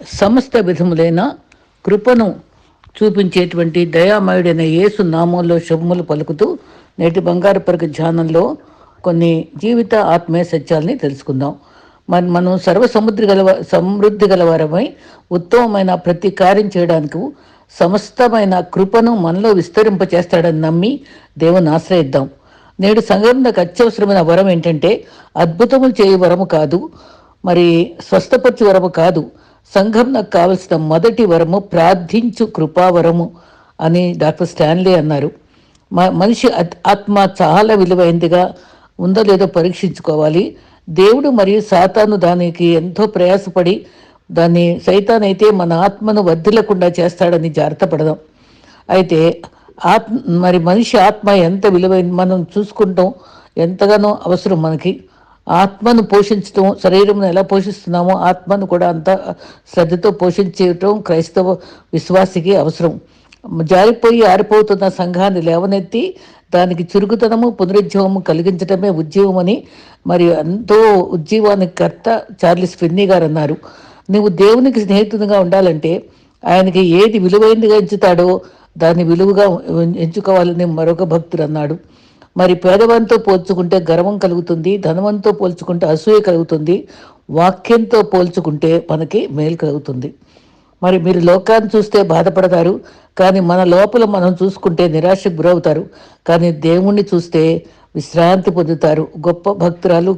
సమస్త విధములైన కృపను చూపించేటువంటి దయామయుడైన యేసు నామంలో శుభములు పలుకుతూ నేటి బంగారు పరుగు ధ్యానంలో కొన్ని జీవిత ఆత్మీయ సత్యాలని తెలుసుకుందాం. మరి మనం సర్వ సముద్ర గల సమృద్ధి గలవారమై ఉత్తమమైన ప్రతి కార్యం చేయడానికి సమస్తమైన కృపను మనలో విస్తరింపచేస్తాడని నమ్మి దేవుని ఆశ్రయిద్దాం. నేడు సంఘంలోకి అత్యవసరమైన వరం ఏంటంటే అద్భుతములు చేయ వరము కాదు మరి స్వస్థపరచు వరము కాదు సంఘం నాకు కావలసిన మొదటి వరము ప్రార్థించు కృపావరము అని డాక్టర్ స్టాన్లీ అన్నారు. మనిషి ఆత్మ చాలా విలువైందిగా ఉందో లేదో పరీక్షించుకోవాలి. దేవుడు మరియు సాతాను దానికి ఎంతో ప్రయాసపడి దాన్ని సైతాన్ అయితే మన ఆత్మను వర్ధిల్లకుండా చేస్తాడని జాగ్రత్త పడదాం అయితే ఆత్మ మరి మనిషి ఆత్మ ఎంత విలువైంది మనం చూసుకుంటాం ఎంతగానో అవసరం మనకి. ఆత్మను పోషించటం శరీరంను ఎలా పోషిస్తున్నామో ఆత్మను కూడా అంత శ్రద్ధతో పోషించటం క్రైస్తవ విశ్వాసికి అవసరం. జారిపోయి ఆరిపోతున్న సంఘాన్ని లేవనెత్తి దానికి చురుకుతనము పునరుజ్జీవము కలిగించడమే ఉద్యమం అని మరి ఎంతో ఉద్యీవానికి కర్త చార్లిస్ ఫిన్నీ గారు అన్నారు నువ్వు దేవునికి స్నేహితునిగా ఉండాలంటే ఆయనకి ఏది విలువైనదిగా ఎంచుతాడో దాన్ని విలువగా ఎంచుకోవాలని మరొక భక్తుడు అన్నాడు. మరి పేదవంతో పోల్చుకుంటే గర్వం కలుగుతుంది ధనవంతో పోల్చుకుంటే అసూయ కలుగుతుంది వాక్యంతో పోల్చుకుంటే మనకి మేలు కలుగుతుంది. మరి మీరు లోకాన్ని చూస్తే బాధపడతారు కానీ మన లోపల మనం చూసుకుంటే నిరాశకు గురవుతారు కానీ దేవుణ్ణి చూస్తే విశ్రాంతి పొందుతారు. గొప్ప భక్తురాలు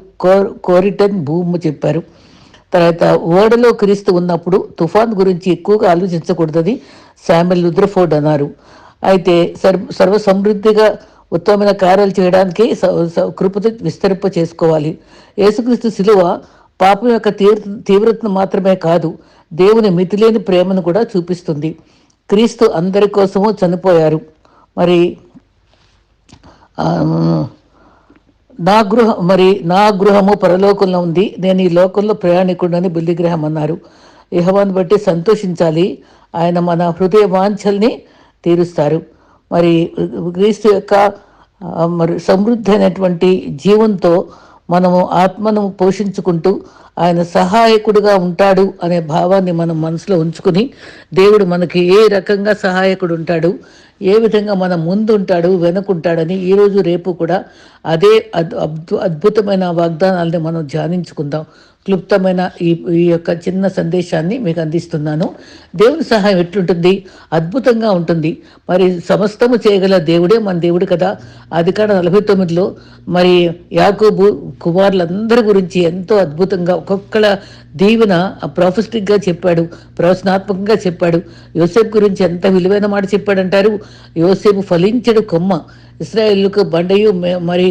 కోరిటన్ భూము చెప్పారు. తర్వాత ఓడలో క్రీస్తు ఉన్నప్పుడు తుఫాన్ గురించి ఎక్కువగా ఆలోచించకూడదని శామిల్ రుద్రఫోర్డ్ అన్నారు. అయితే సర్వ సర్వసమృద్ధిగా ఉత్తమమైన కార్యాలు చేయడానికి కృపత విస్తరింప చేసుకోవాలి. యేసుక్రీస్తు శిలువ పాపం యొక్క తీవ్ర తీవ్రతను మాత్రమే కాదు దేవుని మితిలేని ప్రేమను కూడా చూపిస్తుంది. క్రీస్తు అందరి కోసము చనిపోయారు. మరి నా గృహ మరి నా గృహము పరలోకంలో ఉంది. నేను ఈ లోకంలో ప్రయాణికుడని బిల్లిగ్రహం అన్నారు. యహవాన్ని బట్టి సంతోషించాలి. ఆయన మన హృదయ వాంఛల్ని తీరుస్తారు. మరి క్రీస్తు యొక్క మరి సమృద్ధి అయినటువంటి జీవంతో మనము ఆత్మను పోషించుకుంటూ ఆయన సహాయకుడిగా ఉంటాడు అనే భావాన్ని మనం మనసులో ఉంచుకుని దేవుడు మనకి ఏ రకంగా సహాయకుడు ఉంటాడు ఏ విధంగా మన ముందు ఉంటాడు వెనుకుంటాడని ఈరోజు రేపు కూడా అదే అద్భుతమైన వాగ్దానాలని మనం ధ్యానించుకుందాం. క్లుప్తమైన ఈ ఈ యొక్క చిన్న సందేశాన్ని మీకు అందిస్తున్నాను. దేవుని సహాయం ఎట్లుంటుంది? అద్భుతంగా ఉంటుంది. మరి సమస్తము చేయగల దేవుడే మన దేవుడు కదా. అది నలభై తొమ్మిదిలో మరి యాకోబు కుమారులందరి గురించి ఎంతో అద్భుతంగా ఒక్కొక్కల దీవెన ప్రొఫెస్టిక్గా చెప్పాడు ప్రవచనాత్మకంగా చెప్పాడు. యోసేపు గురించి ఎంత విలువైన మాట చెప్పాడంటారు? యోసేపు ఫలించడు కొమ్మ. ఇస్రాయేల్కు బండయు మరి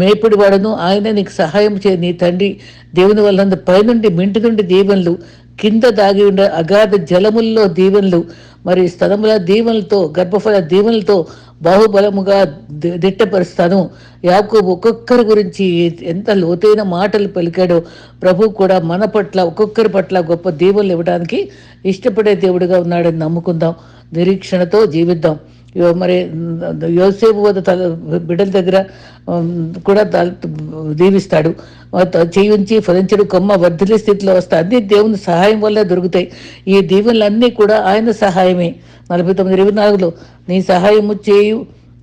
మేపుడి వాడను. ఆయన నీకు సహాయం చే నీ తండ్రి దేవుని వల్ల పైనుండి మింటి నుండి దీవెనలు కింద దాగి ఉండే అగాధ జలముల్లో దీవెనలు మరి స్థలముల దీవెనలతో గర్భఫల దీవెనలతో బాహుబలముగా దిట్టపరుస్తాను. యాకు ఒక్కొక్కరి గురించి ఎంత లోతైన మాటలు పలికాడో ప్రభు కూడా మన పట్ల ఒక్కొక్కరి పట్ల గొప్ప దీవులు ఇవ్వడానికి ఇష్టపడే దేవుడిగా ఉన్నాడని నమ్ముకుందాం. నిరీక్షణతో జీవిద్దాం. మరి యోసేపు వద్ద తల బిడ్డల దగ్గర కూడా దీవిస్తాడు. చేయించి ఫలించడు కొమ్మ వర్ధిలే స్థితిలో వస్తాయి అన్ని దేవుని సహాయం వల్ల దొరుకుతాయి. ఈ దీవెనలన్నీ కూడా ఆయన సహాయమే. నలభై తొమ్మిది ఇరవై నాలుగులో నీ సహాయము చేయు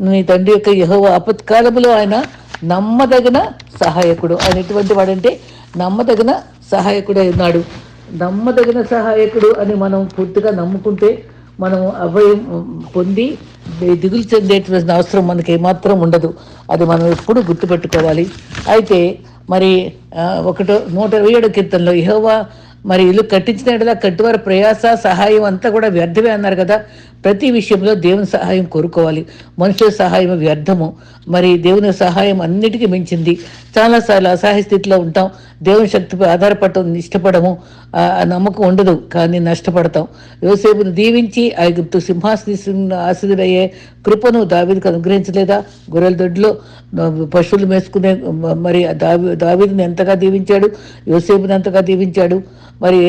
నీ తండ్రి యొక్క యహో ఆపత్కాలములో ఆయన నమ్మదగిన సహాయకుడు. ఆయన ఎటువంటి వాడంటే నమ్మదగిన సహాయకుడు ఉన్నాడు. నమ్మదగిన సహాయకుడు అని మనం పూర్తిగా నమ్ముకుంటే మనం అభయం పొంది దిగులు చెందేటువంటి అవసరం మనకి ఏమాత్రం ఉండదు. అది మనం ఎప్పుడు గుర్తుపెట్టుకోవాలి. అయితే మరి ఒకటో నూట ఇరవై ఏడు కీర్తనలో ఇహోవా మరి ఇల్లు కట్టించిన కట్టువారి ప్రయాస సహాయం అంతా కూడా వ్యర్థమే అన్నారు కదా. ప్రతి విషయంలో దేవుని సహాయం కోరుకోవాలి. మనుషుల సహాయం వ్యర్థము. మరి దేవుని సహాయం అన్నిటికీ మించింది. చాలాసార్లు అసహాయ స్థితిలో ఉంటాం. దేవుని శక్తిపై ఆధారపడటం ఇష్టపడము నమ్మకం ఉండదు కానీ నష్టపడతాం. యోసేపును దీవించి ఐగుప్తు సింహాసన ఆశీర్వయ్యే కృపను దావీదికి అనుగ్రహించలేదా? గొర్రెల దొడ్లో పశువులు మేసుకునే మరి దావి దావీదిని ఎంతగా దీవించాడు? యోసేపుని ఎంతగా దీవించాడు? మరి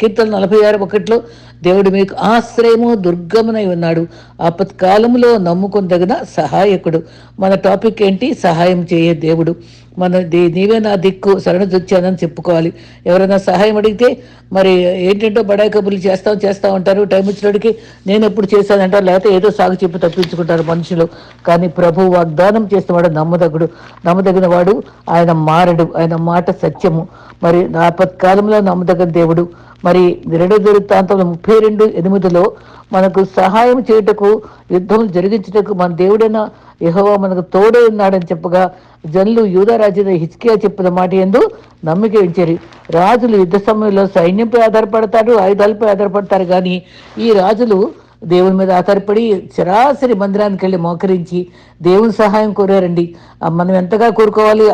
కీర్తన నలభై ఆరు ఒకటిలో దేవుడు మీకు ఆశ్రయము దుర్గమునై ఉన్నాడు. ఆపత్కాలంలో నమ్ముకొనదగిన సహాయకుడు. మన టాపిక్ ఏంటి? సహాయం చేయే దేవుడు. మన దీ నీవే నా దిక్కు శరణ వచ్చానని చెప్పుకోవాలి. ఎవరైనా సహాయం అడిగితే మరి ఏంటంటో బడాయి కబుర్లు చేస్తాం చేస్తా ఉంటారు టైం వచ్చినడికి నేను ఎప్పుడు చేశానంటారు. లేకపోతే ఏదో సాగు చెప్పి తప్పించుకుంటారు మనుషులు. కానీ ప్రభు వాగ్దానం చేసినవాడు నమ్మదగుడు. నమ్మదగిన వాడు ఆయన మారడు. ఆయన మాట సత్యము. మరి ఆపత్కాలంలో నమ్మదగిన దేవుడు. మరి రెండో వృత్తాంతంలో ముప్పై రెండు ఎనిమిదిలో మనకు సహాయం చేయుటకు యుద్ధం జరిగించుటకు మన దేవుడైన యహోవా మనకు తోడే ఉన్నాడని చెప్పగా జనులు యూదరాజు హిచ్కియా చెప్పిన మాట ఎందు నమ్మిక ఉంచారు. రాజులు యుద్ధ సమయంలో సైన్యంపై ఆధారపడతారు ఆయుధాలపై ఆధారపడతారు. కానీ ఈ రాజులు దేవుని మీద ఆధారపడి సరాసరి మందిరానికి వెళ్ళి మోకరించి దేవుని సహాయం కోరారండి. మనం ఎంతగా కోరుకోవాలి?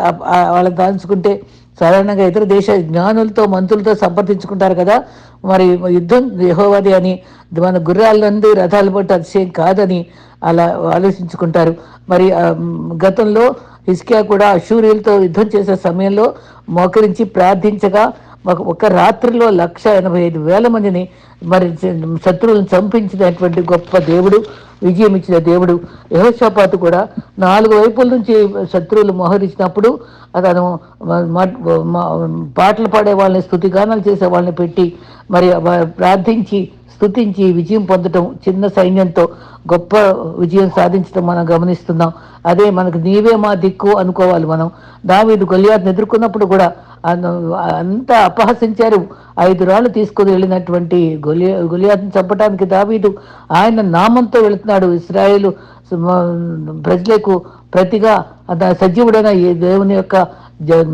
వాళ్ళని దాల్చుకుంటే సాధారణంగా ఇతర దేశ జ్ఞానులతో మంత్రులతో సంప్రదించుకుంటారు కదా. మరి యుద్ధం యహోవది అని మన గుర్రాలందు రథాలు పట్టు అతిశయం కాదని అలా ఆలోచించుకుంటారు. మరి గతంలో హిస్కియా కూడా అశూరియులతో యుద్ధం చేసే సమయంలో మోకరించి ప్రార్థించగా ఒక- ఒక రాత్రిలో లక్ష ఎనభై ఐదు వేల మందిని మరి శత్రువులను చంపించినటువంటి గొప్ప దేవుడు విజయం ఇచ్చిన దేవుడు యహోషాపాతు కూడా నాలుగు వైపుల నుంచి శత్రువులు మోహరించినప్పుడు అతను పాటలు పాడే వాళ్ళని స్థుతిగానాలు చేసే వాళ్ళని పెట్టి మరి ప్రార్థించి స్థుతించి విజయం పొందటం చిన్న సైన్యంతో గొప్ప విజయం సాధించడం మనం గమనిస్తున్నాం. అదే మనకు నీవే మా దిక్కు అనుకోవాలి మనం. దావీదు గొలియాత్ని ఎదుర్కొన్నప్పుడు కూడా అంతా అపహసించారు. ఐదు రాళ్ళు తీసుకుని వెళ్ళినటువంటి గొలియా గొలియాతను చంపడానికి దావీదు ఆయన నామంతో వెళుతున్నాడు. ఇస్రాయేలు ప్రజలకు ప్రతిగా సజీవుడైన ఈ దేవుని యొక్క జ-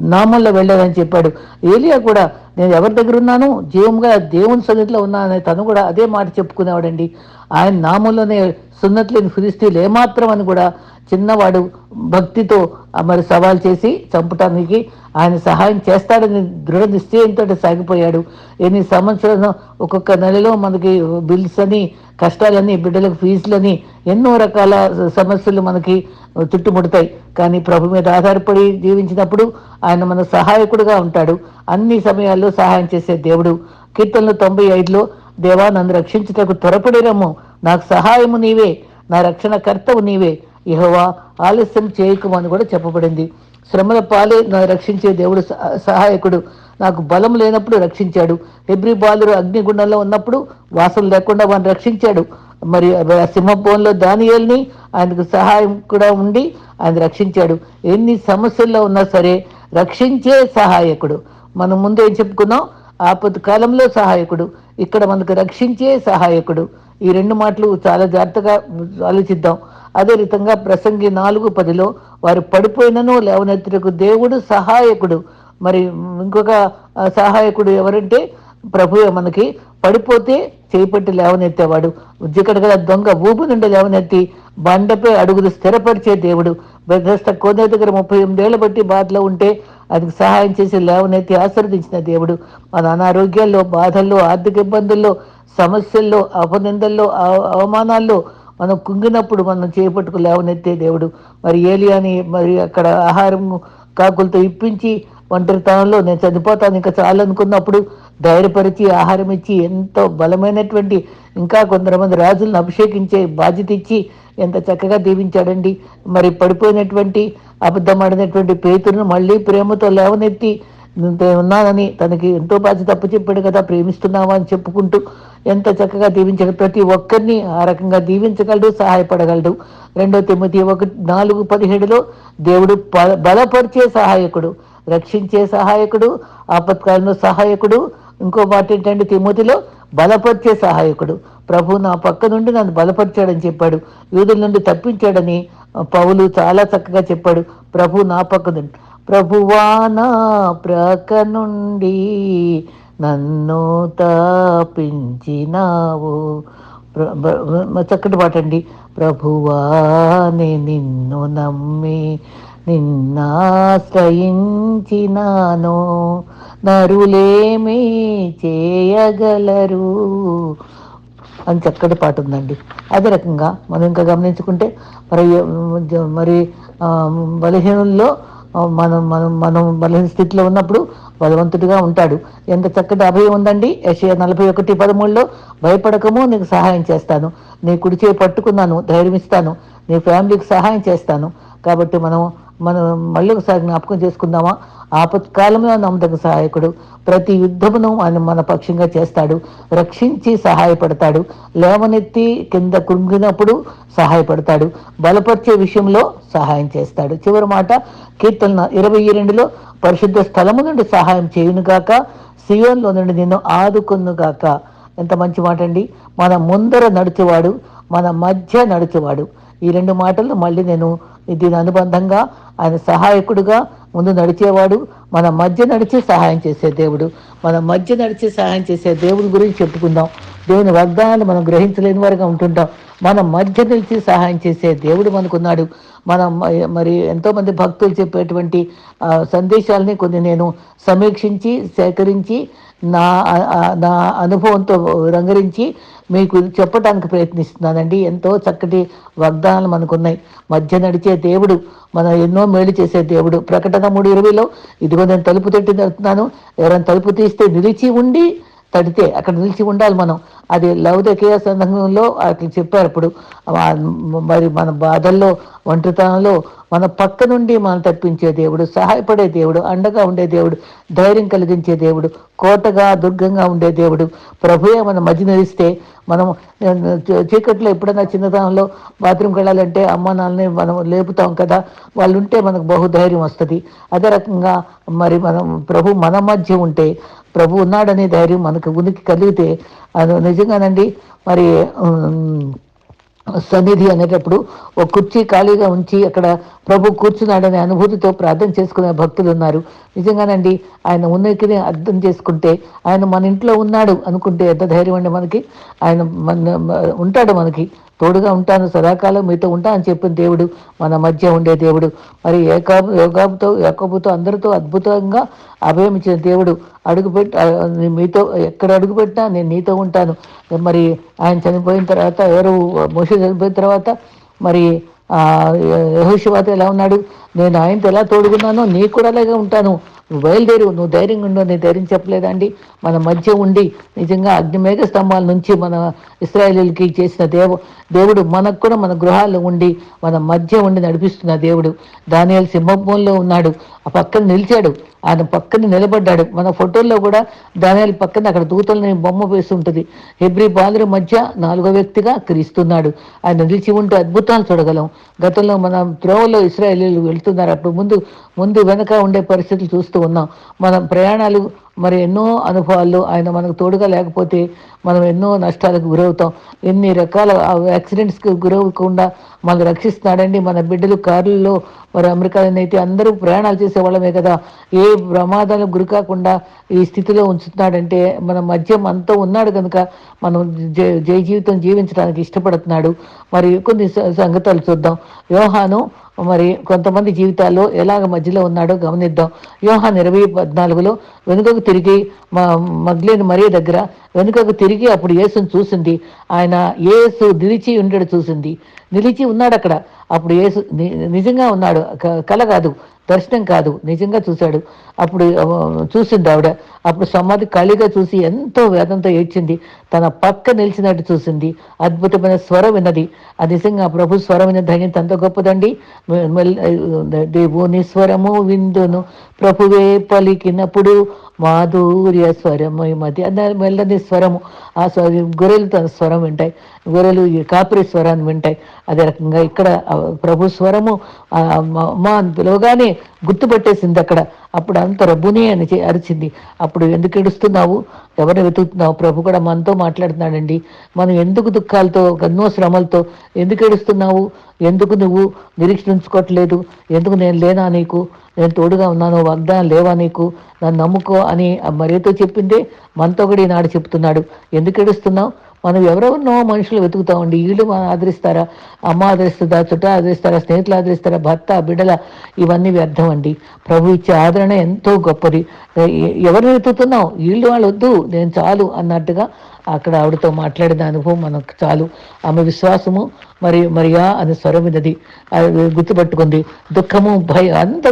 నామంలో వెళ్ళాలని చెప్పాడు. ఏలియా కూడా నేను ఎవరి దగ్గర ఉన్నాను? జీవంగా దేవుని సన్నిధిలో ఉన్నానని తను కూడా అదే మాట చెప్పుకునేవాడండి. ఆయన నామంలోనే సున్నతులేని ఫిలిస్తీన్లు ఏమాత్రం అని కూడా చిన్నవాడు భక్తితో మరి సవాల్ చేసి చంపటానికి ఆయన సహాయం చేస్తాడని దృఢ నిశ్చయంతో సాగిపోయాడు. ఎన్ని సంవత్సరాలు ఒక్కొక్క నెలలో మనకి బిల్స్ అని కష్టాలని బిడ్డలకు ఫీజులని ఎన్నో రకాల సమస్యలు మనకి చుట్టుముడతాయి. కానీ ప్రభు మీద ఆధారపడి జీవించినప్పుడు ఆయన మన సహాయకుడుగా ఉంటాడు. అన్ని సమయాల్లో సహాయం చేసే దేవుడు. కీర్తనలు తొంభై ఐదులో దేవా నన్ను రక్షించుటకు త్వరపడిరము. నాకు సహాయము నీవే. నా రక్షణ కర్తవు నీవే. ఇహోవా ఆలస్యం చేయకమని కూడా చెప్పబడింది. శ్రమల పాలే నా రక్షించే దేవుడు సహ- సహాయకుడు. నాకు బలం లేనప్పుడు రక్షించాడు. ఎబ్రి బాలురు అగ్నిగుండంలో ఉన్నప్పుడు వాసన లేకుండా వాడిని రక్షించాడు. మరి ఆ సింహభవన్లో దానియేల్ని ఆయనకు సహాయం కూడా ఉండి ఆయన రక్షించాడు. ఎన్ని సమస్యల్లో ఉన్నా సరే రక్షించే సహాయకుడు. మనం ముందు ఏం చెప్పుకున్నాం? ఆపత్ కాలంలో సహాయకుడు. ఇక్కడ మనకు రక్షించే సహాయకుడు. ఈ రెండు మాటలు చాలా జాగ్రత్తగా ఆలోచిద్దాం. అదే విధంగా ప్రసంగి నాలుగు పదిలో వారు పడిపోయినను లేవనెత్తుటకు దేవుడు సహాయకుడు. మరి ఇంకొక సహాయకుడు ఎవరంటే ప్రభువే మనకి పడిపోతే చేపట్టి లేవనెత్తేవాడు. జికటగల దొంగ ఊపు నుండి లేవనెత్తి బండపై అడుగులు స్థిరపరిచే దేవుడు. బెదస్త కోనే దగ్గర ముప్పై ఎనిమిదేళ్ళ బట్టి బాధలో ఉంటే అది సహాయం చేసి లేవనెత్తి ఆశీర్వదించిన దేవుడు. మన అనారోగ్యాల్లో బాధల్లో ఆర్థిక ఇబ్బందుల్లో సమస్యల్లో అపనిందల్లో అవ- అవమానాల్లో మనం కుంగినప్పుడు మనం చేపట్టుకు లేవనెత్తే దేవుడు. మరి ఏలియాని మరి అక్కడ ఆహారం కాకులతో ఇప్పించి ఒంటరితనంలో నేను చనిపోతాను ఇంకా చాలు అనుకున్నప్పుడు ధైర్యపరిచి ఆహారం ఇచ్చి ఎంతో బలమైనటువంటి ఇంకా కొందరమంది రాజులను అభిషేకించే బాధ్యత ఇచ్చి ఎంత చక్కగా దీవించాడండి. మరి పడిపోయినటువంటి అబద్ధమాడినటువంటి పేతురును మళ్ళీ ప్రేమతో లేవనెత్తి ఉన్నానని తనకి ఎంతో బాధ తప్పు చెప్పాడు కదా ప్రేమిస్తున్నావా అని చెప్పుకుంటూ ఎంత చక్కగా దీవించాడు ప్రతి ఒక్కరిని ఆ రకంగా దీవించగలడు సహాయపడగలడు. రెండో తిమ్మతి ఒకటి నాలుగు పదిహేడులో దేవుడు ప బలపరిచే సహాయకుడు రక్షించే సహాయకుడు ఆపత్కాలంలో సహాయకుడు. ఇంకో మాట ఏంటంటే తిమ్మతిలో బలపరిచే సహాయకుడు. ప్రభు నా పక్క నుండి నన్ను బలపరిచాడని చెప్పాడు. యూదుల నుండి తప్పించాడని పౌలు చాలా చక్కగా చెప్పాడు. ప్రభు నా పక్క నుండి. ప్రభువా నా ప్రక్క నుండి నన్ను తాపించినావు ప్ర- చక్కటి పాట అండి. ప్రభువాని నిన్ను నమ్మి నిన్నాశ్రయించినాను. నరులేమీ చేయగలరు అని చక్కటి పాట ఉందండి. అదే రకంగా మనం ఇంకా గమనించుకుంటే మరి మరి బలహీనుల్లో మనం మనం మనం బలహీన స్థితిలో ఉన్నప్పుడు బలవంతుడిగా ఉంటాడు. ఎంత చక్కటి అభయం ఉందండి? యశయ నలభై ఒకటి పదమూడులో భయపడకము నీకు సహాయం చేస్తాను. నీ కుడి చేయి పట్టుకున్నాను ధైర్యం ఇస్తాను నీ ఫ్యామిలీకి సహాయం చేస్తాను. కాబట్టి మనం మనం మళ్ళీ ఒకసారి జ్ఞాపకం చేసుకుందామా? ఆపత్కాలంలో నమ్మదగ్గ సహాయకుడు. ప్రతి యుద్ధమును ఆయన మన పక్షంగా చేస్తాడు. రక్షించి సహాయపడతాడు. లేవనెత్తి కింద కృంగినప్పుడు సహాయపడతాడు. బలపరిచే విషయంలో సహాయం చేస్తాడు. చివరి మాట కీర్తన ఇరవై రెండులో పరిశుద్ధ స్థలము నుండి సహాయం చేయునుగాక సియోన్లో నుండి నిన్ను ఆదుకున్నుగాక ఎంత మంచి మాట అండి మన ముందర నడుచువాడు మన మధ్య నడుచువాడు. ఈ రెండు మాటలు మళ్ళీ నేను దీని అనుబంధంగా ఆయన సహాయకుడుగా ముందు నడిచేవాడు మన మధ్య నడిచి సహాయం చేసే దేవుడు. మన మధ్య నడిచి సహాయం చేసే దేవుడి గురించి చెప్పుకుందాం. దేవుని వాగ్దానాలు మనం గ్రహించలేని వారిగా ఉంటుంటాం. మన మధ్య నిలిచి సహాయం చేసే దేవుడు మనకున్నాడు. మనం మరి ఎంతోమంది భక్తులు చెప్పేటువంటి సందేశాలని కొన్ని నేను సమీక్షించి సేకరించి నా నా అనుభవంతో రంగరించి మీకు చెప్పడానికి ప్రయత్నిస్తున్నానండి. ఎంతో చక్కటి వాగ్దానాలు మనకున్నాయి. మధ్య నడిచే దేవుడు మన ఎన్నో మేలు చేసే దేవుడు. ప్రకటన మూడు ఇరవైలో ఇదిగో నేను తలుపు తట్టి నడుతున్నాను ఎవరైనా తలుపు తీస్తే నిలిచి ఉండి తడితే అక్కడ నిలిచి ఉండాలి మనం. అది లౌదకీయ సందర్భంలో అట్లా చెప్పారు ఇప్పుడు మరి మన బాధల్లో ఒంటరితనంలో మన పక్క నుండి మనం తప్పించే దేవుడు సహాయపడే దేవుడు అండగా ఉండే దేవుడు ధైర్యం కలిగించే దేవుడు కోటగా దుర్గంగా ఉండే దేవుడు ప్రభుయే మన మధ్య నిలిస్తే మనం చీకట్లో ఎప్పుడైనా చిన్నతనంలో బాత్రూమ్కి వెళ్ళాలంటే అమ్మ నాన్నని మనం లేపుతాం కదా వాళ్ళు ఉంటే మనకు బహుధైర్యం వస్తుంది. అదే రకంగా మరి మనం ప్రభు మన మధ్య ఉంటే ప్రభు ఉన్నాడనే ధైర్యం మనకు ఉనికి కలిగితే అది నిజంగానండి. మరి సన్నిధి అనేటప్పుడు ఒక కుర్చీ ఖాళీగా ఉంచి అక్కడ ప్రభు కూర్చున్నాడనే అనుభూతితో ప్రార్థన చేసుకునే భక్తులు ఉన్నారు. నిజంగానండి ఆయన ఉన్నతిని అర్థం చేసుకుంటే ఆయన మన ఇంట్లో ఉన్నాడు అనుకుంటే ఎంత ధైర్యం అండి మనకి. ఆయన మన ఉంటాడు మనకి. తోడుగా ఉంటాను సదాకాలం మీతో ఉంటా అని చెప్పిన దేవుడు మన మధ్య ఉండే దేవుడు. మరి ఏకా యోగాబుతో ఏకబుతో అందరితో అద్భుతంగా అభయమించిన దేవుడు అడుగుపెట్టి మీతో ఎక్కడ అడుగుపెట్టినా నేను నీతో ఉంటాను. మరి ఆయన చనిపోయిన తర్వాత ఎవరు మోస చనిపోయిన తర్వాత మరి యహోషివాత ఎలా ఉన్నాడు? నేను ఆయనతో ఎలా తోడుకున్నానో నీకు కూడా అలాగే ఉంటాను. నువ్వు బయలుదేరు నువ్వు ధైర్యంగా ఉండవు నేను ధైర్యం చెప్పలేదండి మన మధ్య ఉండి నిజంగా అగ్నిమేఘ స్తంభాల నుంచి మన ఇస్రాయలీలకి చేసిన దేవ దేవుడు మనకు కూడా మన గృహాల్లో ఉండి మన మధ్య ఉండి నడిపిస్తున్న దేవుడు. దానియాల సింహంలో ఉన్నాడు ఆ పక్కన నిలిచాడు ఆయన పక్కన నిలబడ్డాడు. మన ఫోటోల్లో కూడా దానియాల పక్కన అక్కడ దూతలని బొమ్మ వేసి ఉంటుంది. హెబ్రి బాలుల మధ్య నాలుగో వ్యక్తిగా క్రీస్తున్నాడు. ఆయన నిలిచి ఉంటే అద్భుతాలు చూడగలం. గతంలో మన త్రోవలో ఇస్రాయలీలు వెళ్తున్నారు. అప్పుడు ముందు ముందు వెనక ఉండే పరిస్థితులు చూస్తూ. ఉన్నాం. మనం ప్రయాణాలు మరి ఎన్నో అనుభవాలు ఆయన మనకు తోడుగా లేకపోతే మనం ఎన్నో నష్టాలకు గురవుతాం. ఎన్ని రకాల యాక్సిడెంట్స్కి గురవకుండా మనం రక్షిస్తున్నాడండి. మన బిడ్డలు కార్లలో మరి అమెరికాలోనైతే అందరూ ప్రయాణాలు చేసే వాళ్ళమే కదా. ఏ ప్రమాదాలకు గురి కాకుండా ఈ స్థితిలో ఉంచుతున్నాడంటే మన మధ్య మనతో ఉన్నాడు కనుక మనం జై జీవితం జీవించడానికి ఇష్టపడుతున్నాడు. మరి కొన్ని సంగతాలు చూద్దాం. వ్యవహానం మరి కొంతమంది జీవితాల్లో ఎలాగ మధ్యలో ఉన్నాడో గమనిద్దాం. వ్యూహాన్ ఇరవై పద్నాలుగులో వెనుకకు తిరిగి మా మగ్లేని మరీ దగ్గర వెనుకకు తిరిగి అప్పుడు యేసును చూసింది. ఆయన ఏసు నిలిచి ఉండడు చూసింది. నిలిచి ఉన్నాడు అక్కడ అప్పుడు ఏసు నిజంగా ఉన్నాడు. కల కాదు. దర్శనం కాదు నిజంగా చూశాడు. అప్పుడు చూసింది ఆవిడ. అప్పుడు సమాధి ఖాళీగా చూసి ఎంతో వేదంతో ఏడ్చింది. తన పక్క నిలిచినట్టు చూసింది. అద్భుతమైన స్వరం విన్నది. అది నిజంగా ప్రభు స్వరం విన్న ధన్యత అంత గొప్పదండి. దేవుని స్వరము విందును. ప్రభువే పలికినప్పుడు మాధుర్య స్వరము ఈ మధ్య మెల్లని స్వరము ఆ స్వ గొర్రెలు తన స్వరం వింటాయి. గొర్రెలు కాపురి స్వరాన్ని వింటాయి. అదే రకంగా ఇక్కడ ప్రభు స్వరము మా పిలవగానే గుర్తుపట్టేసింది అక్కడ. అప్పుడు అంత రబ్బునే అని అరిచింది. అప్పుడు ఎందుకు ఏడుస్తున్నావు? ఎవరిని వెతుకుతున్నావు? ప్రభు కూడా మనతో మాట్లాడుతున్నాడండి. మనం ఎందుకు దుఃఖాలతో ఎన్నో శ్రమలతో ఎందుకు ఏడుస్తున్నావు? ఎందుకు నువ్వు నిరీక్షించుకోవట్లేదు? ఎందుకు నేను లేనా నీకు? నేను తోడుగా ఉన్నాను వాగ్దానం లేవా నీకు? నన్ను నమ్ముకో అని మరేతో చెప్పిందే మనతో కూడా ఈనాడు చెప్తున్నాడు. ఎందుకు ఏడుస్తున్నావు? మనం ఎవరెవరినో మనుషులు వెతుకుతామండి. వీళ్ళు మనం ఆదరిస్తారా అమ్మ ఆదరిస్తుందా చుట్ట ఆదరిస్తారా స్నేహితులు ఆదరిస్తారా భర్త బిడ్డల ఇవన్నీ వ్యర్థం అండి ప్రభు ఇచ్చే ఆదరణ ఎంతో గొప్పది. ఎవరిని వెతుకుతున్నావు వీళ్ళు వాళ్ళు వద్దు నేను చాలు అన్నట్టుగా అక్కడ ఆవిడతో మాట్లాడిన అనుభవం మనకు చాలు. ఆమె విశ్వాసము మరి మరియా అని స్వరం విన్నది. అది గుర్తుపట్టుకుంది. దుఃఖము భయ అంత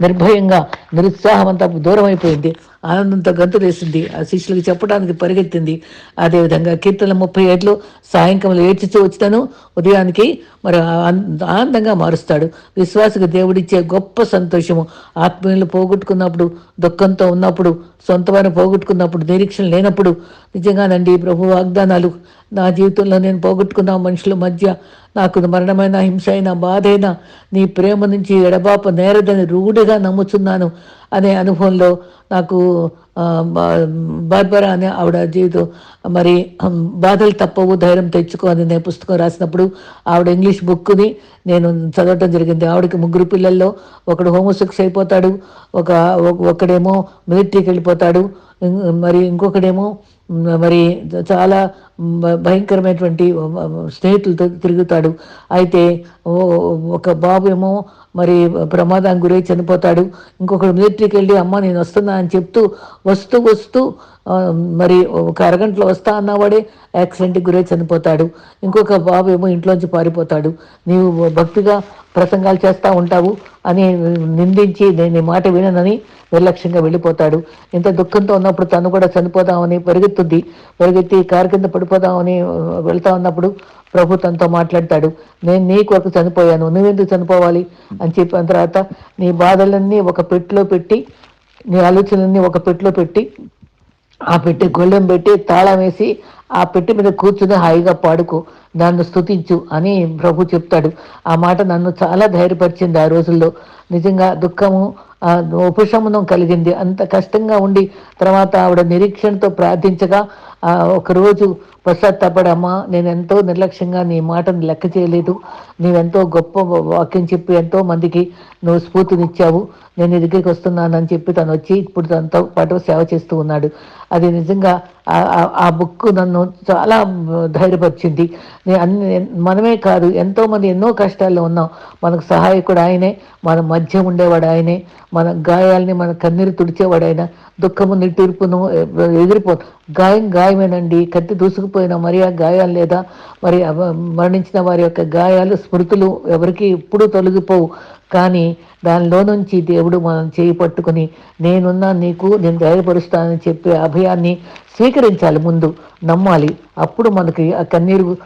నిర్భయంగా నిరుత్సాహం అంతా దూరం అయిపోయింది ఆనందంతో గంతులేసింది ఆ శిష్యులకు చెప్పడానికి పరిగెత్తింది. అదేవిధంగా కీర్తన ముప్పై ఏళ్ళు సాయంకాలం ఏడ్చుతూ వచ్చినాను ఉదయానికి మరి ఆనందంగా మారుస్తాడు. విశ్వాసకు దేవుడిచ్చే గొప్ప సంతోషము. ఆత్మీయులు పోగొట్టుకున్నప్పుడు దుఃఖంతో ఉన్నప్పుడు సొంత వారిని పోగొట్టుకున్నప్పుడు నిరీక్షణ లేనప్పుడు నిజంగానండి ప్రభు వాగ్దానాలు నా జీవితంలో నేను పోగొట్టుకున్న మనుషుల మధ్య నాకు మరణమైన హింస అయినా బాధైనా నీ ప్రేమ నుంచి ఎడబాప నేరదని రూఢిగా నమ్ముచున్నాను అనే అనుభవంలో నాకు బార్బరా అనే ఆవిడ జీవితం మరి బాధలు తప్పవు ధైర్యం తెచ్చుకో అని నేను పుస్తకం రాసినప్పుడు ఆవిడ ఇంగ్లీష్ బుక్ని నేను చదవటం జరిగింది. ఆవిడకి ముగ్గురు పిల్లల్లో ఒకడు హోమోసెక్స్ అయిపోతాడు ఒక ఒకడేమో మిలిటరీకి వెళ్ళిపోతాడు మరి ఇంకొకడేమో మరి చాలా భయంకరమైనటువంటి స్నేహితులతో తిరుగుతాడు. అయితే ఒక బాబు ఏమో మరి ప్రమాదానికి గురై చనిపోతాడు. ఇంకొకడు మిలిటరీకి వెళ్ళి అమ్మ నేను వస్తున్నా అని చెప్తూ వస్తూ వస్తూ మరి ఒక అరగంటలో వస్తా అన్నవాడే యాక్సిడెంట్కి గురై చనిపోతాడు. ఇంకొక బాబు ఏమో ఇంట్లోంచి పారిపోతాడు. నీవు భక్తిగా ప్రసంగాలు చేస్తూ ఉంటావు అని నిందించి నేను నీ మాట విననని నిర్లక్ష్యంగా వెళ్ళిపోతాడు. ఇంత దుఃఖంతో ఉన్నప్పుడు తను కూడా చనిపోదామని పరిగెత్తుద్ది. పరిగెత్తి కారు కింద పడిపోదామని వెళ్తా ఉన్నప్పుడు ప్రభు తనతో మాట్లాడతాడు. నేను నీ కొరకు చనిపోయాను. నువ్వెందుకు చనిపోవాలి? అని చెప్పిన తర్వాత నీ బాధలన్నీ ఒక పెట్టిలో పెట్టి నీ ఆలోచనలన్నీ ఒక పెట్టిలో పెట్టి ఆ పెట్టి గొల్లెం పెట్టి తాళం వేసి ఆ పెట్టి మీద కూర్చుని హాయిగా పాడుకో నన్ను స్తుతించు అని ప్రభు చెప్తాడు. ఆ మాట నన్ను చాలా ధైర్యపరిచింది ఆ రోజుల్లో. నిజంగా దుఃఖము ఉపశమనం కలిగింది. అంత కష్టంగా ఉండి తర్వాత ఆవిడ నిరీక్షణతో ప్రార్థించగా ఒకరోజు పశ్చాత్తాపడమ్మా నేను ఎంతో నిర్లక్ష్యంగా నీ మాటను లెక్క చేయలేదు. నీవెంతో గొప్ప వాక్యం చెప్పి ఎంతో మందికి నువ్వు స్ఫూర్తినిచ్చావు. నేను నీ దగ్గరికి వస్తున్నానని చెప్పి తను వచ్చి ఇప్పుడు తనతో పాటు సేవ చేస్తూ ఉన్నాడు. అది నిజంగా ఆ- బుక్ నన్ను చాలా ధైర్యపరిచింది. అన్ని మనమే కాదు ఎంతో మంది ఎన్నో కష్టాల్లో ఉన్నాం. మనకు సహాయకుడు ఆయనే. మన మధ్య ఉండేవాడు ఆయనే. మన గాయాల్ని మన కన్నీరు తుడిచేవాడు ఆయన. దుఃఖము నిట్టూర్పును ఎదిరిపో గాయం గాయమేనండి. కత్తి దూసుకుపోయిన మరి ఆ గాయాలు లేదా మరి మరణించిన వారి యొక్క గాయాలు స్మృతులు ఎవరికి ఎప్పుడూ తొలగిపోవు. కానీ దానిలో నుంచి దేవుడు మనం చేయి పట్టుకుని నేనున్నా నీకు నేను ధైర్యపరుస్తానని చెప్పే అభయాన్ని స్వీకరించాలి ముందు. నమ్మాలి. అప్పుడు మనకి ఆ కన్నీరు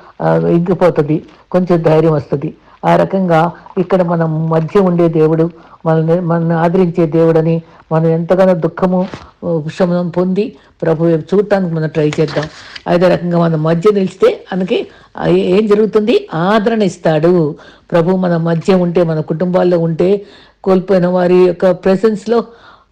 ఇంకిపోతుంది. కొంచెం ధైర్యం వస్తుంది. ఆ రకంగా ఇక్కడ మనం మధ్య ఉండే దేవుడు మనల్ని మనల్ని ఆదరించే దేవుడని మనం ఎంతగానో దుఃఖము ఉపశమనం పొంది ప్రభు చూడటానికి మనం ట్రై చేద్దాం. అదే రకంగా మనం మధ్య నిలిస్తే మనకి ఏం జరుగుతుంది? ఆదరణ ఇస్తాడు. ప్రభు మన మధ్య ఉంటే మన కుటుంబాల్లో ఉంటే కోల్పోయిన వారి యొక్క ప్రెసెన్స్లో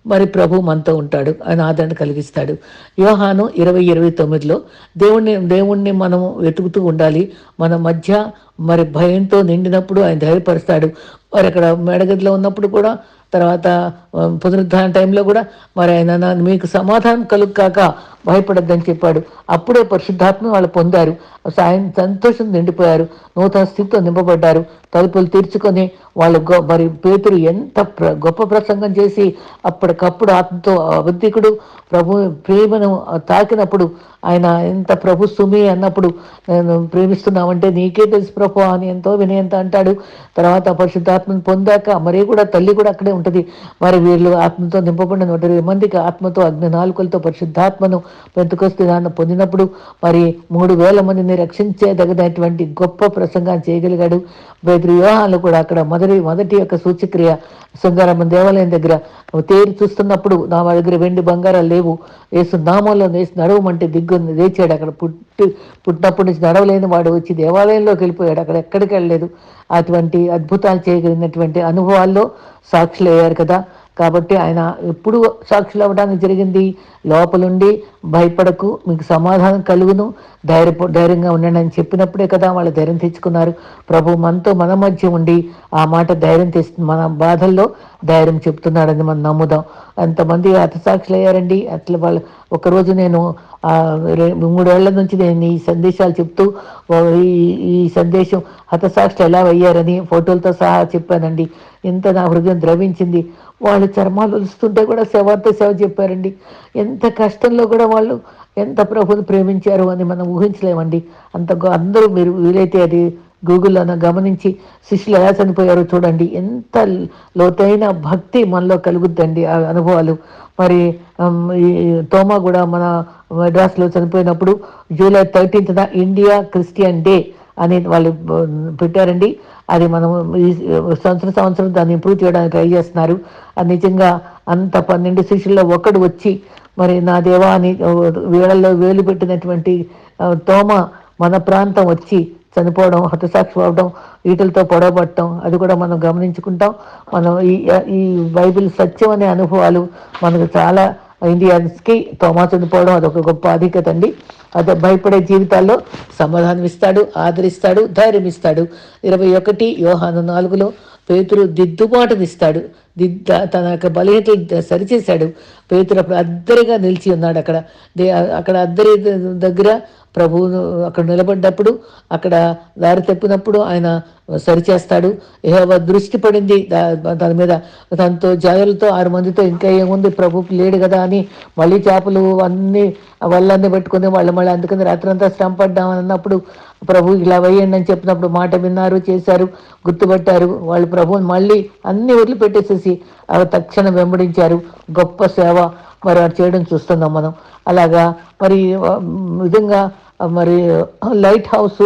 మరి ప్రభు మనతో ఉంటాడు ఆయన ఆదరణ కలిగిస్తాడు. యోహాను ఇరవై ఇరవై తొమ్మిదిలో దేవుణ్ణి దేవుణ్ణి మనం వెతుకుతూ ఉండాలి. మన మధ్య మరి భయంతో నిండినప్పుడు ఆయన ధైర్యపరుస్తాడు. మరి అక్కడ మేడగదిలో ఉన్నప్పుడు కూడా తర్వాత పునరుద్ధరణ టైంలో కూడా మరి ఆయన మీకు సమాధానం కలుగు కాక భయపడద్దని చెప్పాడు. అప్పుడే పరిశుద్ధాత్మ వాళ్ళు పొందారు. సాయం సంతోషం నిండిపోయారు. నూతన స్థితితో నింపబడ్డారు. తలుపులు తీర్చుకొని వాళ్ళు గొ- మరి పేతురు ఎంత ప్ర- గొప్ప ప్రసంగం చేసి అప్పటికప్పుడు ఆత్మతో అబద్ధికుడు ప్రభు ప్రేమను తాకినప్పుడు ఆయన ఎంత ప్రభు సుమి అన్నప్పుడు నేను ప్రేమిస్తున్నామంటే నీకే తెలుసు ప్రభు అని ఎంతో వినయంత అంటాడు. తర్వాత పరిశుద్ధాత్మను పొందాక మరి కూడా తల్లి కూడా అక్కడే ఉంటుంది. మరి వీళ్ళు ఆత్మతో నింపబడిన నూట ఇరవై మందికి ఆత్మతో అగ్ని నాలుకలతో పరిశుద్ధాత్మను బ్రతుకొస్తున్నాను పొందినప్పుడు మరి మూడు వేల మందిని రక్షించేదగినటువంటి గొప్ప ప్రసంగాన్ని చేయగలిగాడు. పేదరు వ్యూహాలు కూడా అక్కడ మొదటి మొదటి యొక్క సూచక్రియ సంగారమ్మ దేవాలయం దగ్గర తేరి చూస్తున్నప్పుడు నా వాళ్ళ దగ్గర వెండి బంగారాలు లేవు. వేసు నామంలో వేసి నడవమంటే దిగ్గు లేచాడు. అక్కడ పుట్టి పుట్టినప్పటి నుంచి నడవలేని వాడు వచ్చి దేవాలయంలోకి వెళ్ళిపోయాడు. అక్కడ ఎక్కడికి వెళ్ళలేదు. అటువంటి అద్భుతాలు చేయగలిగినటువంటి అనుభవాల్లో సాక్షులు అయ్యారు కదా. కాబట్టి ఆయన ఎప్పుడు సాక్షులు అవ్వడానికి జరిగింది? లోపలుండి భయపడకు మీకు సమాధానం కలుగును. ధైర్య ధైర్యంగా ఉండండి అని చెప్పినప్పుడే కదా వాళ్ళు ధైర్యం తెచ్చుకున్నారు. ప్రభు మనతో మన మధ్య ఉండి ఆ మాట ధైర్యం తెస్తుంది మన బాధల్లో ధైర్యం చెప్తున్నాడని మనం నమ్ముదాం. అంతమంది హతసాక్షులు అయ్యారండి అట్లా వాళ్ళు ఒకరోజు నేను మూడేళ్ళ నుంచి నేను ఈ సందేశాలు చెప్తూ ఈ ఈ సందేశం హతసాక్షులు ఎలా అయ్యారని ఫోటోలతో సహా చెప్పానండి. ఇంత నా హృదయం ద్రవించింది. వాళ్ళు చర్మాలు ఉలుస్తుంటే కూడా సేవార్థ సేవ చెప్పారండి. ఎంత కష్టంలో కూడా వాళ్ళు ఎంత ప్రభుని ప్రేమించారు అని మనం ఊహించలేమండి. అంత అందరూ మీరు వీలైతే అది గూగుల్లో గమనించి శిష్యులు ఎలా చనిపోయారో చూడండి. ఎంత లోతైన భక్తి మనలో కలుగుద్దండి ఆ అనుభవాలు. మరి ఈ తోమా కూడా మన మెడ్రాస్లో చనిపోయినప్పుడు జూలై థర్టీన్త్న ఇండియా క్రిస్టియన్ డే అని వాళ్ళు పెట్టారండి. అది మనము ఈ సంవత్సరం సంవత్సరం దాన్ని ఇంప్రూవ్ చేయడానికి ట్రై చేస్తున్నారు. అది నిజంగా అంత పన్నెండు శిష్యుల్లో ఒకడు వచ్చి మరి నా దేవా అని వేళల్లో వేలు పెట్టినటువంటి తోమ మన ప్రాంతం వచ్చి చనిపోవడం హతసాక్షి అవ్వడం వీటితో పొడవబట్టడం అది కూడా మనం గమనించుకుంటాం. మనం ఈ ఈ బైబిల్ సత్యం అనే అనుభవాలు మనకు చాలా ఇండియన్స్కి తోమా చనిపోవడం అదొక గొప్ప ఆధిక్యత అండి. అదే భయపడే జీవితాల్లో సమాధానం ఇస్తాడు ఆదరిస్తాడు ధైర్యం ఇస్తాడు ఇరవై ఒకటి యోహాను నాలుగులో పేతురు దిద్దుబాటునిస్తాడు. దిద్ద తన యొక్క బలహీనతలు సరిచేశాడు. పేతురు అప్పుడు అద్దరిగా నిలిచి ఉన్నాడు అక్కడ. దే అక్కడ అద్దరి దగ్గర ప్రభువును అక్కడ నిలబడ్డప్పుడు అక్కడ దారి తప్పినప్పుడు ఆయన సరిచేస్తాడు. యెహోవా దృష్టి పడింది. దా- దాని మీద దాంతో జాయలతో ఆరు మందితో ఇంకా ఏముంది? ప్రభుకి లేడు కదా అని మళ్ళీ చేపలు అన్ని వల్లన్నీ పెట్టుకుని వాళ్ళు మళ్ళీ అందుకని రాత్రంతా శ్రమ పడ్డాం అన్నప్పుడు ప్రభు ఇలా వేయండి అని చెప్పినప్పుడు మాట విన్నారు చేశారు గుర్తుపట్టారు. వాళ్ళు ప్రభువుని మళ్ళీ అన్ని వదిలిపెట్టేసేసి అవి తక్షణం వెంబడించారు. గొప్ప సేవ. మరి అది చేయడం చూస్తున్నాం మనం. అలాగా మరి విధంగా మరి లైట్ హౌస్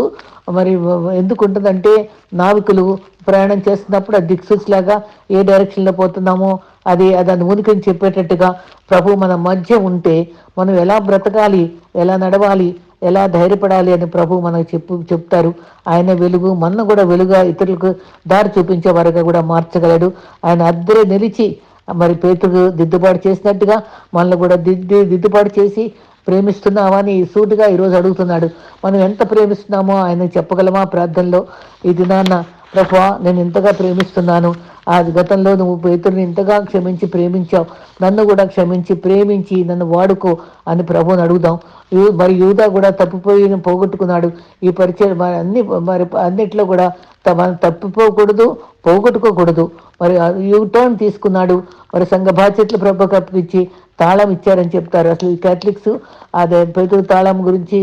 మరి ఎందుకు ఉంటుందంటే నావికులు ప్రయాణం చేస్తున్నప్పుడు ఆ దిక్సూచి లాగా ఏ డైరెక్షన్లో పోతున్నామో అది దాని ఉనికిని చెప్పేటట్టుగా ప్రభు మన మధ్య ఉంటే మనం ఎలా బ్రతకాలి ఎలా నడవాలి ఎలా ధైర్యపడాలి అని ప్రభు మనకు చెప్పు చెప్తారు. ఆయన వెలుగు మన కూడా వెలుగా ఇతరులకు దారి చూపించే వారిగా కూడా మార్చగలడు. ఆయన అద్దరే నిలిచి మరి పేతుడు దిద్దుబాటు చేసినట్టుగా మనల్ని కూడా దిద్ది దిద్దుబాటు చేసి ప్రేమిస్తున్నావా అని సూటిగా ఈరోజు అడుగుతున్నాడు. మనం ఎంత ప్రేమిస్తున్నామో ఆయన చెప్పగలమా ప్రార్థనలో? ఈ దినాన్న ప్రభా నేను ఇంతగా ప్రేమిస్తున్నాను. ఆ గతంలో నువ్వు పేతుడిని ఇంతగా క్షమించి ప్రేమించావు. నన్ను కూడా క్షమించి ప్రేమించి నన్ను వాడుకో అని ప్రభువుని అడుగుదాం. యూ- మరి యూదా కూడా తప్పిపోయి పోగొట్టుకున్నాడు. ఈ పరిచయం మరి అన్ని మరి అన్నిట్లో కూడా తమ మనం తప్పిపోకూడదు పోగొట్టుకోకూడదు. మరి యూ టర్న్ తీసుకున్నాడు. మరి సంఘ బాధ్యతలు ప్రభు కప్పించి తాళం ఇచ్చారని చెప్తారు. అసలు ఈ క్యాథలిక్స్ అదే పేతురు తాళం గురించి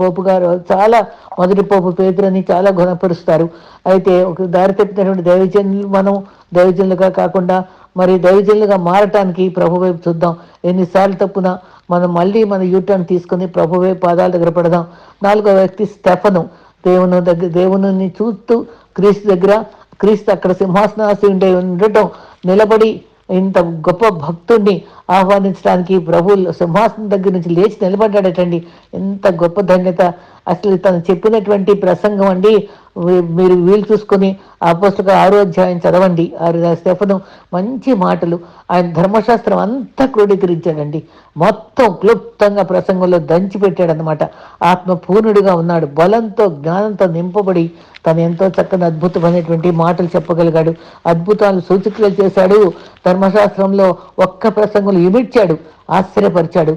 పోపు గారు చాలా మొదటి పోపు పేతురని చాలా గుణపరుస్తారు. అయితే ఒక దారి తప్పినటువంటి దైవజనులు మనం దైవజనులుగా కాకుండా మరి దైవజనులుగా మారటానికి ప్రభు వైపు చూద్దాం. ఎన్నిసార్లు తప్పున మనం మళ్ళీ మన యూటర్న్ తీసుకుని ప్రభు వైపు పాదాల దగ్గర పడదాం. నాలుగో వ్యక్తి స్టెఫను. దేవుని దగ్గర దేవుని చూస్తూ క్రీస్తు దగ్గర క్రీస్తు అక్కడ సింహాసనాసి ఉండే ఉండటం నిలబడి ఇంత గొప్ప భక్తుడిని ఆహ్వానించడానికి ప్రభు సింహాసనం దగ్గర నుంచి లేచి నిలబడ్డాడటండి. ఎంత గొప్ప ధన్యత. అసలు తను చెప్పినటువంటి ప్రసంగం అండి మీరు వీలు చూసుకొని ఆ పుస్తక ఆరో అధ్యాయం చదవండి. ఆ స్టెఫను మంచి మాటలు. ఆయన ధర్మశాస్త్రం అంతా క్రోడీకరించాడండి. మొత్తం క్లుప్తంగా ప్రసంగంలో దంచి పెట్టాడనమాట ఆత్మ పూర్ణుడిగా ఉన్నాడు. బలంతో జ్ఞానంతో నింపబడి తను ఎంతో చక్కని అద్భుతమైనటువంటి మాటలు చెప్పగలిగాడు. అద్భుతాలు సూచికలు చేశాడు. ధర్మశాస్త్రంలో ఒక్క ప్రసంగంలో ఇమిడ్చాడు. ఆశ్చర్యపరిచాడు.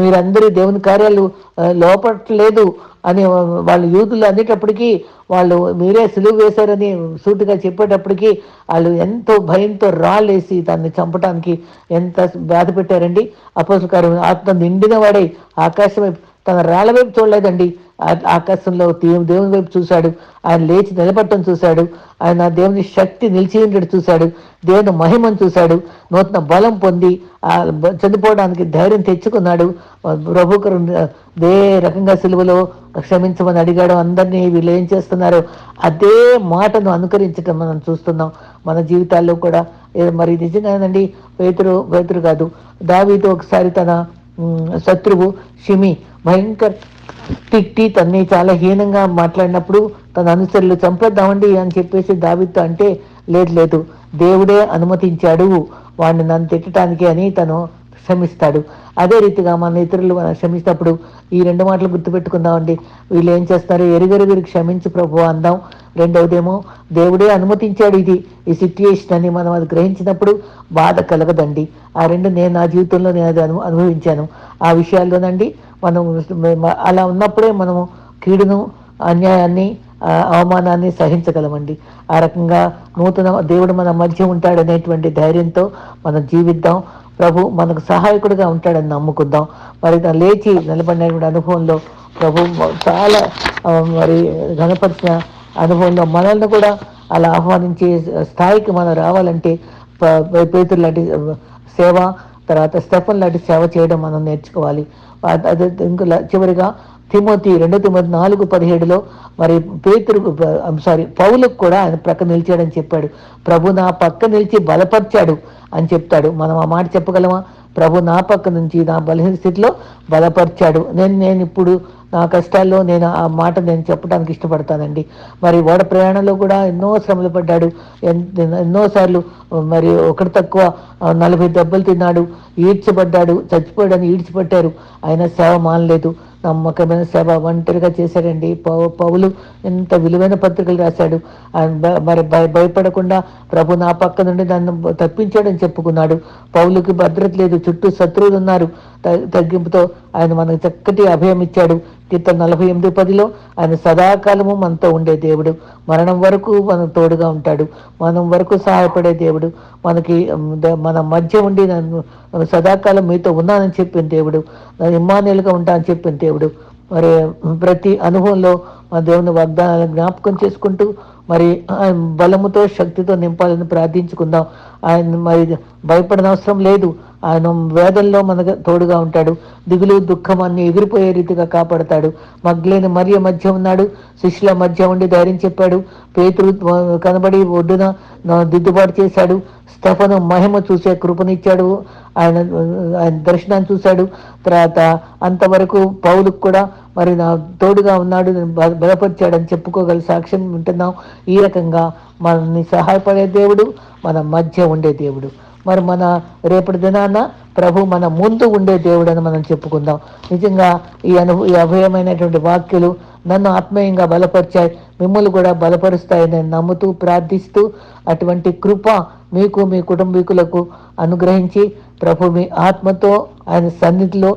మీరందరూ దేవుని కార్యాలు లోపట్లేదు అని వాళ్ళు యూదులు అనేటప్పటికీ వాళ్ళు మీరే సులువు వేశారని సూటిగా చెప్పేటప్పటికీ వాళ్ళు ఎంతో భయంతో రాళ్ళేసి దాన్ని చంపడానికి ఎంత బాధ పెట్టారండి. అపోసకారు ఆత్మ నిండిన వాడై ఆకాశం వైపు తన రాళ్ళ వైపు చూడలేదండి. ఆకాశంలో దేవుని వైపు చూశాడు. ఆయన లేచి నిలబడటం చూశాడు. ఆయన దేవుని శక్తి నిలిచి ఉండడం చూశాడు. దేవుని మహిమను చూశాడు. నూతన బలం పొంది ఆ బ- చనిపోవడానికి ధైర్యం తెచ్చుకున్నాడు. ప్రభుకరు అదే రకంగా సిలువలో క్షమించమని అడిగాడు. అందరినీ వీళ్ళు ఏం చేస్తున్నారు? అదే మాటను అనుకరించడం మనం చూస్తున్నాం. మన జీవితాల్లో కూడా. మరి నిజంగానండి పేతురు పేతురు కాదు. దావీతో ఒకసారి తన శత్రువు షిమి భయంకర తిట్టి తన్ని చాలా హీనంగా మాట్లాడినప్పుడు తన అనుసరులు చంపేద్దామండి అని చెప్పేసి దావిత్ అంటే లేదు లేదు దేవుడే అనుమతించాడు. వాడిని నన్ను తిట్టడానికి అని తను క్షమిస్తాడు. అదే రీతిగా మన ఇతరులు మనం క్షమించినప్పుడు ఈ రెండు మాటలు గుర్తుపెట్టుకుందామండి. వీళ్ళు ఏం చేస్తారు? ఎరుగెరుగురికి క్షమించు ప్రభు అందాం. రెండవదేమో దేవుడే అనుమతించాడు ఇది. ఈ సిట్యుయేషన్ అని మనం అది గ్రహించినప్పుడు బాధ కలగదండి. ఆ రెండు నేను నా జీవితంలో నేను అది అను అనుభవించాను. ఆ విషయాల్లోనండి మనం అలా ఉన్నప్పుడే మనము కీడును అన్యాయాన్ని అవమానాన్ని సహించగలమండి. ఆ రకంగా నూతన దేవుడు మన మధ్య ఉంటాడనేటువంటి ధైర్యంతో మనం జీవిద్దాం. ప్రభు మనకు సహాయకుడిగా ఉంటాడని నమ్ముకుందాం. మరి లేచి నిలబడినటువంటి అనుభవంలో ప్రభు చాలా మరి గణపరిచిన అనుభవంలో మనల్ని కూడా అలా ఆహ్వానించే స్థాయికి మనం రావాలంటే పేతులు పేతురు లాంటి సేవ తర్వాత స్టెఫన్ లాంటి సేవ చేయడం మనం నేర్చుకోవాలి. అదే ఇంకా చివరిగా తిమోతి రెండో తిమోతి నాలుగు పదిహేడులో మరి పేతురుకు సారీ పౌలకు కూడా ఆయన ప్రక్క నిలిచాడని చెప్పాడు. ప్రభు నా పక్క నిలిచి బలపరిచాడు అని చెప్తాడు. మనం ఆ మాట చెప్పగలమా? ప్రభు నా పక్క నుంచి నా బలహీన స్థితిలో బలపరిచాడు. నేను నేను ఇప్పుడు నా కష్టాల్లో నేను ఆ మాట నేను చెప్పడానికి ఇష్టపడతానండి. మరి ఓడ ప్రయాణంలో కూడా ఎన్నో శ్రమలు పడ్డాడు. ఎన్- ఎన్నోసార్లు మరి ఒకటి తక్కువ నలభై దెబ్బలు తిన్నాడు. ఈడ్చబడ్డాడు. చచ్చిపోయాడని ఈడ్చిపట్టారు. ఆయన సేవ మానలేదు. నమ్మకమైన సేవ ఒంటరిగా చేశాడండి. పౌ పౌలు ఎంత విలువైన పత్రికలు రాశాడు. ఆయన మరి భయ భయపడకుండా ప్రభు నా పక్క నుండి నన్ను తప్పించాడని చెప్పుకున్నాడు. పౌలుకి భద్రత లేదు. చుట్టూ శత్రువులు ఉన్నారు తగ్గింపుతో ఆయన మనకు చక్కటి అభయం ఇచ్చాడు. కీర్తన నలభై ఎనిమిది పదిలో ఆయన సదాకాలము మనతో ఉండే దేవుడు. మరణం వరకు మనకు తోడుగా ఉంటాడు. మనం వరకు సహాయపడే దేవుడు. మనకి ద- మన మధ్య ఉండి నన్ను సదాకాలం మీతో ఉన్నానని చెప్పిన దేవుడు. ఇమ్మానేలుగా ఉంటా అని చెప్పిన దేవుడు. మరి ప్రతి అనుభవంలో మా దేవుని వాగ్దానాలను జ్ఞాపకం చేసుకుంటూ మరి ఆయన బలముతో శక్తితో నింపాలని ప్రార్థించుకుందాం. ఆయన మరి భయపడిన అవసరం లేదు. ఆయన వేదంలో మనకు తోడుగా ఉంటాడు. దిగులు దుఃఖం అన్ని ఎగిరిపోయే రీతిగా కాపాడతాడు. మగ్లేని మరియ మధ్య ఉన్నాడు. శిష్యుల మధ్య ఉండి ధైర్యం చెప్పాడు. పేతురు కనబడి ఒడ్డున దిద్దుబాటు చేశాడు. స్టెఫను మహిమ చూసే కృపనిచ్చాడు. ఆయన ఆయన దర్శనాన్ని చూశాడు. తర్వాత అంతవరకు పౌలుకు కూడా మరి నా తోడుగా ఉన్నాడు బలపరిచాడని చెప్పుకోగల సాక్ష్యం ఉంటున్నాం ఈ రకంగా మనల్ని సహాయపడే దేవుడు మన మధ్య ఉండే దేవుడు. మరి మన రేపటి దినాన ప్రభు మన ముందు ఉండే దేవుడని మనం చెప్పుకుందాం. నిజంగా ఈ అను ఈ అభయమైనటువంటి వాక్యులు నన్ను ఆత్మీయంగా బలపరిచాయి. మిమ్మల్ని కూడా బలపరుస్తాయని నేను నమ్ముతూ ప్రార్థిస్తూ అటువంటి కృప మీకు మీ కుటుంబీకులకు అనుగ్రహించి ప్రభు మీ ఆత్మతో ఆయన సన్నిధిలో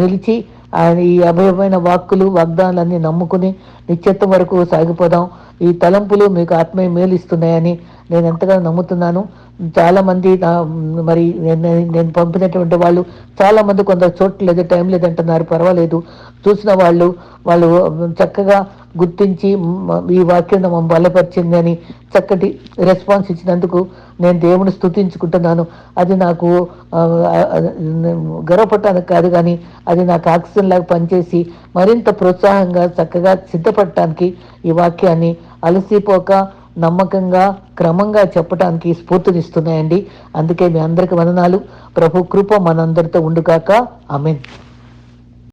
నిలిచి ఆయన ఈ అభయమైన వాక్కులు వాగ్దానాలన్నీ నమ్ముకుని నిత్యత్వం వరకు సాగిపోదాం. ఈ తలంపులు మీకు ఆత్మీయ మేలు ఇస్తున్నాయని నేను ఎంతగా నమ్ముతున్నాను. చాలామంది మరి నేను నేను పంపినటువంటి వాళ్ళు చాలామంది కొందరు చోట్ల లేదు టైం లేదంటున్నారు పర్వాలేదు. చూసిన వాళ్ళు వాళ్ళు చక్కగా గుర్తించి ఈ వాక్యం మమ్మల్ని బలపరిచిందని చక్కటి రెస్పాన్స్ ఇచ్చినందుకు నేను దేవుని స్తుతించుకుంటున్నాను. అది నాకు గర్వపడటానికి కాదు కానీ అది నాకు ఆక్సిజన్ లాగా పనిచేసి మరింత ప్రోత్సాహంగా చక్కగా సిద్ధపడటానికి ఈ వాక్యాన్ని అలసిపోక నమ్మకంగా క్రమంగా చెప్పడానికి స్ఫూర్తినిస్తున్నాయండి. అందుకే మీ అందరికి వందనాలు. ప్రభు కృప మనందరితో ఉండుగాక. ఆమెన్.